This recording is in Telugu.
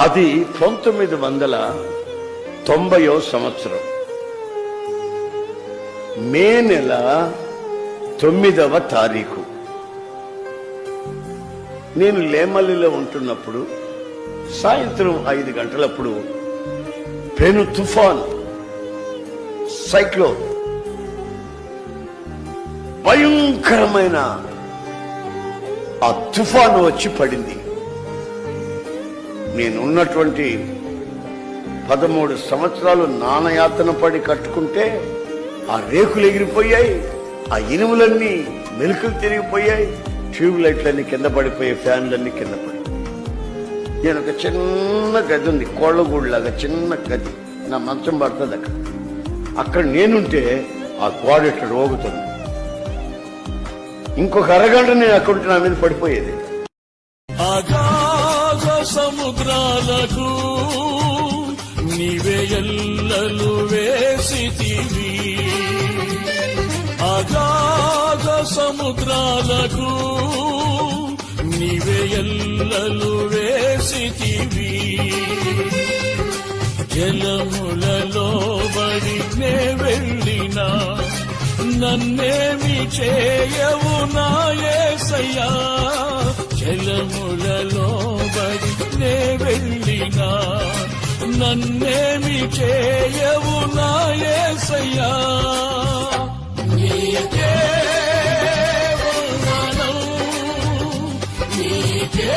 అది పంతొమ్మిది వందల తొంభయో సంవత్సరం. మే నెల తొమ్మిదవ తారీఖు. నేను లేమల్లిలో ఉంటున్నప్పుడు సాయంత్రం ఐదు గంటలప్పుడు పెను తుఫాన్ సైక్లోన్ భయంకరమైన ఆ తుఫాను వచ్చి పడింది. నేనున్నటువంటి పదమూడు సంవత్సరాలు నానయాతన పడి కట్టుకుంటే ఆ రేకులు ఎగిరిపోయాయి ఆ ఇనుములన్నీ మెలుకులు తిరిగిపోయాయి ట్యూబ్ లైట్లన్నీ కింద పడిపోయాయి ఫ్యాన్లన్నీ కింద పడి నేను ఒక చిన్న గది ఉంది కోళ్ళగూడులాగా చిన్న గది. నా మంచం పడుతుంది అక్కడ అక్కడ నేనుంటే ఆ గోడ ఇట్లా రోగుతుంది. ఇంకొక అరగంట నేను అక్కడ ఉంటే నా మీద పడిపోయేది. సముద్రాలకు నీవే ఎల్లలు వేసితివి. అగాధ సముద్రాలకు నీవే ఎల్లలు వేసితివి. జలములలో బడి నే వెళ్ళినా నన్నేమి చేయవు నాయసయ్యా జలములలో నన్నేమి చేయవు నాయసయ్యా నీకే ఉన్నాను నీకే